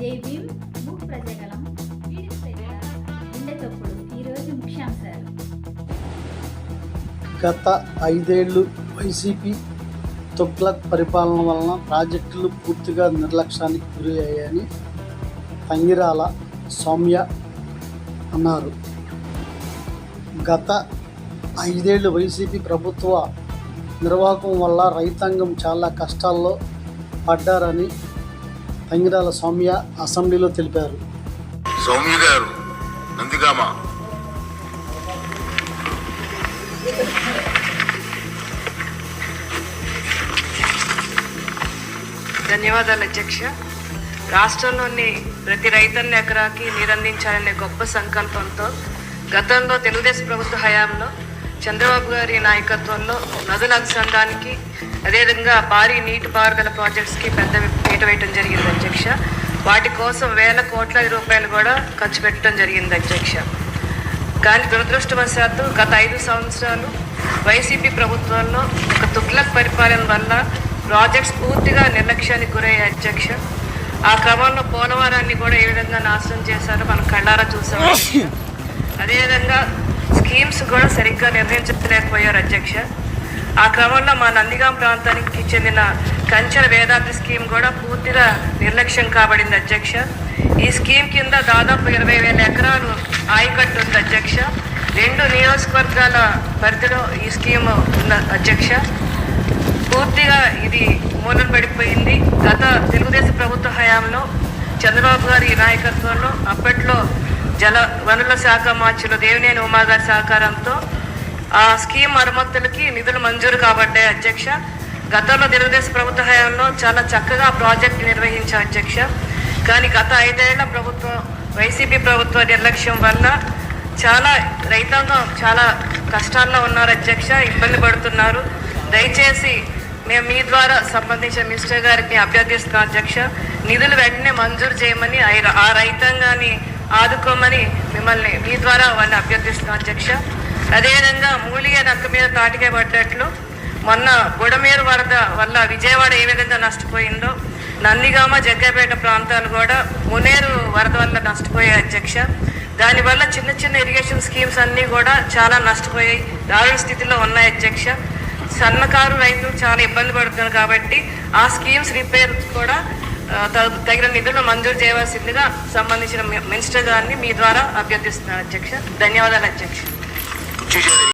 జై భీమ్ గత ఐదేళ్ళు వైసీపీ తొక్లక్ పరిపాలన వలన ప్రాజెక్టులు పూర్తిగా నిర్లక్ష్యానికి గురి అయ్యాయని తంగిరాల సౌమ్య అన్నారు. గత ఐదేళ్ళు వైసీపీ ప్రభుత్వ నిర్వాహకం వల్ల రైతాంగం చాలా కష్టాల్లో పడ్డారని తంగిరాల సౌమ్య అసెంబ్లీలో తెలిపారు. సౌమ్య గారు నందిగామ. ధన్యవాదాలు అధ్యక్ష. రాష్ట్రంలోని ప్రతి రైతన్న ఎకరాకి నీరందించాలనే గొప్ప సంకల్పంతో గతంలో తెలుగుదేశం ప్రభుత్వ హయాంలో చంద్రబాబు గారి నాయకత్వంలో నదుల అనుసంధానికి అదేవిధంగా భారీ నీటిపారుదల ప్రాజెక్ట్స్కి పెద్ద పీట వేయటం జరిగింది అధ్యక్ష. వాటి కోసం వేల కోట్ల రూపాయలు కూడా ఖర్చు పెట్టడం జరిగింది అధ్యక్ష. కానీ దురదృష్టవశాత్తు గత ఐదు సంవత్సరాలు వైసీపీ ప్రభుత్వంలో ఒక తుగ్లక్ పరిపాలన వల్ల ప్రాజెక్ట్స్ పూర్తిగా నిర్లక్ష్యానికి గురయ్యాయి అధ్యక్ష. ఆ క్రమంలో పోలవరాన్ని కూడా ఏ విధంగా నాశనం చేశారో మనం కళ్ళారా చూసాం. అదేవిధంగా స్కీమ్స్ కూడా సరిగ్గా నిర్ణయించలేకపోయారు అధ్యక్ష. ఆ క్రమంలో మా నందిగాం ప్రాంతానికి చెందిన కంచెల వేదాద్రి స్కీమ్ కూడా పూర్తిగా నిర్లక్ష్యం కాబడింది అధ్యక్ష. ఈ స్కీమ్ కింద దాదాపు ఇరవై వేల ఎకరాలు ఆయకట్టు ఉంది అధ్యక్ష. రెండు నియోజకవర్గాల పరిధిలో ఈ స్కీమ్ ఉన్న అధ్యక్ష. పూర్తిగా ఇది మూలం పడిపోయింది. గత తెలుగుదేశం ప్రభుత్వ హయాంలో చంద్రబాబు గారి నాయకత్వంలో అప్పట్లో జల వనరుల శాఖ మార్చులు దేవినేని ఉమాగారి సహకారంతో ఆ స్కీమ్ మరమ్మతులకి నిధులు మంజూరు కాబడ్డాయి అధ్యక్ష. గతంలో తెలుగుదేశం ప్రభుత్వ హయాంలో చాలా చక్కగా ప్రాజెక్ట్ నిర్వహించే అధ్యక్ష. కానీ గత ఐదేళ్ళ ప్రభుత్వం వైసీపీ ప్రభుత్వ నిర్లక్ష్యం వల్ల చాలా రైతాంగం చాలా కష్టాల్లో ఉన్నారు అధ్యక్ష. ఇబ్బంది పడుతున్నారు. దయచేసి మేము మీ ద్వారా సంబంధించిన మినిస్టర్ గారికి అభ్యర్థిస్తున్నాం అధ్యక్ష. నిధులు వెంటనే మంజూరు చేయమని ఆ రైతాంగాన్ని ఆదుకోమని మిమ్మల్ని మీ ద్వారా వాళ్ళని అభ్యర్థిస్తున్నాం అధ్యక్ష. అదేవిధంగా మూలిగే నక్క మీద తాటికే పడ్డట్లు. మొన్న బుడమేరు వరద వల్ల విజయవాడ ఏ విధంగా నష్టపోయిందో నందిగామ జగ్గపేట ప్రాంతాలు కూడా మునేరు వరద వల్ల నష్టపోయాయి అధ్యక్ష. దానివల్ల చిన్న చిన్న ఇరిగేషన్ స్కీమ్స్ అన్నీ కూడా చాలా నష్టపోయాయి దారుణ స్థితిలో ఉన్నాయి అధ్యక్ష. సన్నకారు రైతులు చాలా ఇబ్బంది పడుతున్నారు కాబట్టి ఆ స్కీమ్స్ రిపేర్ కూడా తగిన నిధులను మంజూరు చేయవలసిందిగా సంబంధించిన మినిస్టర్ గారిని మీ ద్వారా అభ్యర్థిస్తున్నాను అధ్యక్ష. ధన్యవాదాలు అధ్యక్ష.